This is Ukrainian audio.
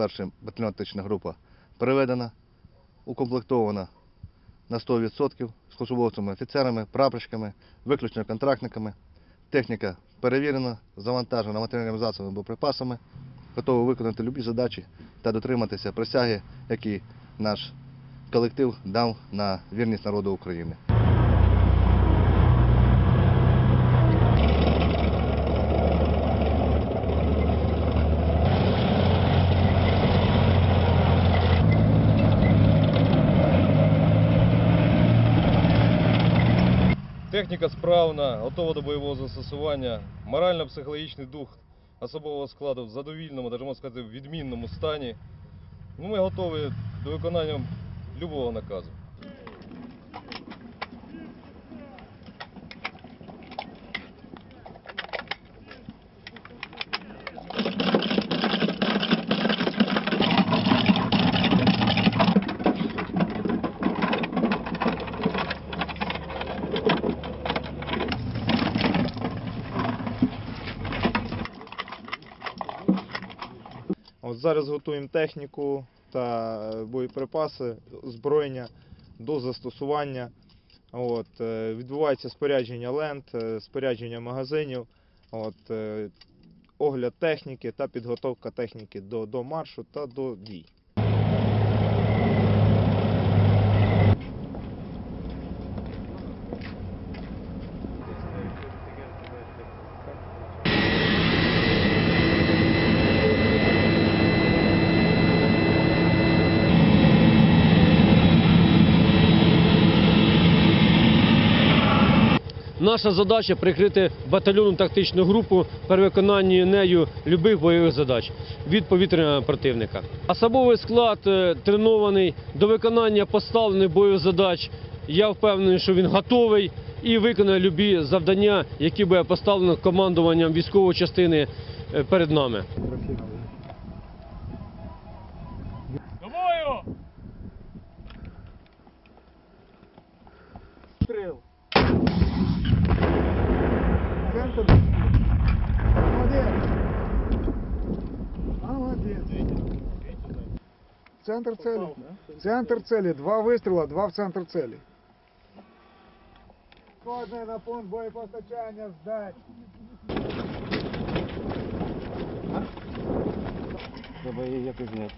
91 батальйон група переведена, укомплектована на 100% з службовцями, офіцерами, прапорщиками, виключно контрактниками. Техніка перевірена, завантажена матеріальними засобами боєприпасами, готова виконати любі задачі та дотриматися присяги, які наш колектив дав на вірність народу України. Техніка справна, готова до бойового застосування. Морально-психологічний дух особового складу в задовільному, даже можна сказати, в відмінному стані. Ну, ми готові до виконання будь-якого наказу. От зараз готуємо техніку та боєприпаси, озброєння до застосування. От, е, відбувається спорядження лент, е, спорядження магазинів, от, е, огляд техніки та підготовка техніки до, до маршу та до дій. Наша задача прикрити батальйонну тактичну групу при виконанні нею любих бойових задач від повітряного противника. Особовий склад е, тренований до виконання поставлених бойових задач. Я впевнений, що він готовий і виконає любі завдання, які буде поставлено командуванням військової частини е, перед нами. Центр цели. Центр цели. Два выстрела, два в центр цели. Кожний на пункт боєпостачання здать. Треба її якось зняти.